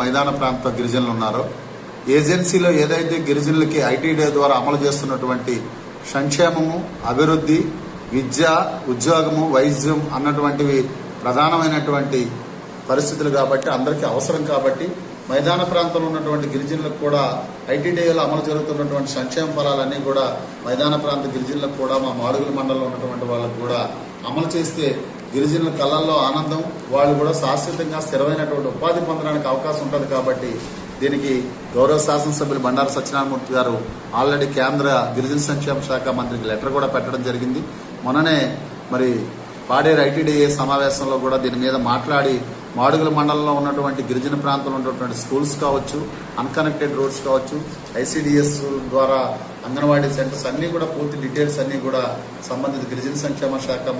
మైదాన ప్రాంత గిరిజనులు ఉన్నారో. ఏజెన్సీలో ఏదైతే గిరిజనులకి ఐటీడీ ద్వారా అమలు చేస్తున్నటువంటి సంక్షేమము అభివృద్ధి విద్య ఉద్యోగము వైద్యం అన్నటువంటివి ప్రధానమైనటువంటి పరిస్థితులు కాబట్టి అందరికీ అవసరం కాబట్టి మైదాన ప్రాంతంలో ఉన్నటువంటి గిరిజనులకు కూడా ఐటీడీఏలో అమలు జరుగుతున్నటువంటి సంక్షేమ ఫలాలన్నీ కూడా మైదాన ప్రాంత గిరిజనులకు కూడా మా మాడుగుల మండలంలో ఉన్నటువంటి వాళ్ళకు కూడా అమలు చేస్తే గిరిజనుల కళ్ళల్లో ఆనందం వాళ్ళు కూడా శాశ్వతంగా స్థిరమైనటువంటి ఉపాధి పొందడానికి అవకాశం ఉంటుంది కాబట్టి దీనికి గౌరవ శాసనసభ్యులు బండారు సత్యనారాయణమూర్తి గారు ఆల్రెడీ కేంద్ర గిరిజన సంక్షేమ శాఖ మంత్రికి లెటర్ కూడా పెట్టడం జరిగింది. మొన్ననే మరి పాడేరు ఐటీడీఏ సమావేశంలో కూడా దీని మీద మాట్లాడి మాడుగుల మండలంలో ఉన్నటువంటి గిరిజన ప్రాంతంలో ఉన్నటువంటి స్కూల్స్ కావచ్చు అన్కనెక్టెడ్ రోడ్స్ కావచ్చు ఐసీడీఎస్ ద్వారా అంగన్వాడీ సెంటర్స్ అన్నీ కూడా పూర్తి డీటెయిల్స్ అన్నీ కూడా సంబంధిత గిరిజన సంక్షేమ శాఖ